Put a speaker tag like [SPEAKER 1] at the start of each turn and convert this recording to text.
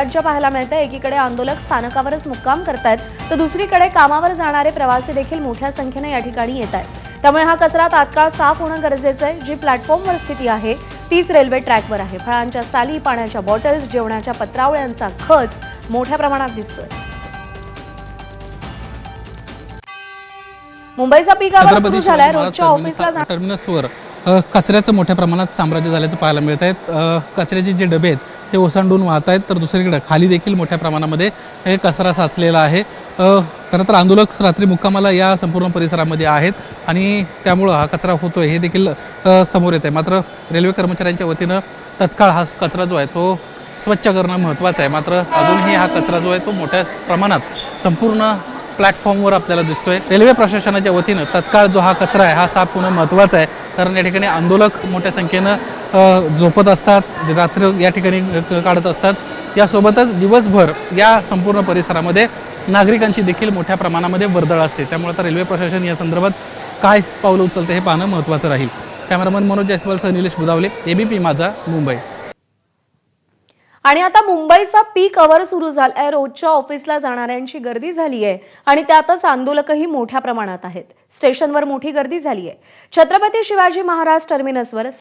[SPEAKER 1] राज्य पाहायला मिळतं एकीकडे आंदोलक स्थानकावरच मुक्काम करतायत तर दुसरीकडे कामावर जाणारे प्रवासी देखील मोठ्या संख्येने या ठिकाणी येत आहेत त्यामुळे हा कचरा तात्काळ साफ होणं गरजेचं आहे. जी प्लॅटफॉर्मवर स्थिती आहे तीच रेल्वे ट्रॅकवर आहे. फळांच्या साली पाण्याच्या बॉटल्स जेवणाच्या पत्रावळ्यांचा खच मोठ्या प्रमाणात दिसतोय. मुंबईचा पीक आवर सुरू झालाय. रोजच्या ऑफिसला
[SPEAKER 2] टर्मिनस- टर्मिनसवर कचऱ्याचं मोठ्या प्रमाणात साम्राज्य झाल्याचं पाहायला मिळत आहेत अ, कचऱ्याचे जे डबे आहेत ते ओसांडून वाहत आहेत तर दुसरीकडे खाली देखील मोठ्या प्रमाणामध्ये कचरा साचलेला आहे. खरं तर आंदोलक रात्री मुक्कामाला या संपूर्ण परिसरामध्ये आहेत आणि त्यामुळं हा कचरा होतोय हे देखील समोर येत आहे मात्र रेल्वे कर्मचाऱ्यांच्या वतीनं तत्काळ हा कचरा जो आहे तो स्वच्छ करणं महत्त्वाचं आहे. मात्र अजूनही हा कचरा जो आहे तो मोठ्या प्रमाणात संपूर्ण प्लॅटफॉर्मवर आपल्याला दिसतोय. रेल्वे प्रशासनाच्या वतीनं तत्काळ जो हा कचरा आहे हा साफ होणं महत्त्वाचा आहे. कारण या ठिकाणी आंदोलक मोठ्या संख्येनं झोपत असतात रात्र या ठिकाणी काढत असतात. यासोबतच दिवसभर या संपूर्ण परिसरामध्ये नागरिकांची देखील मोठ्या प्रमाणामध्ये वर्दळ असते. त्यामुळे आता रेल्वे प्रशासन या संदर्भात काय पावलं उचलते हे पाहणं महत्त्वाचं राहील. कॅमेरामन मनोज जयस्वालसह निलेश बुदावले एबीपी माझा मुंबई.
[SPEAKER 1] आणि आता मुंबईचा पीक अवर सुरू झालाय. रोजच्या ऑफिसला जाणाऱ्यांची गर्दी झाली आहे आणि त्यातच आंदोलकही मोठ्या प्रमाणात आहेत. स्टेशनवर मोठी गर्दी झाली आहे छत्रपती शिवाजी महाराज टर्मिनसवर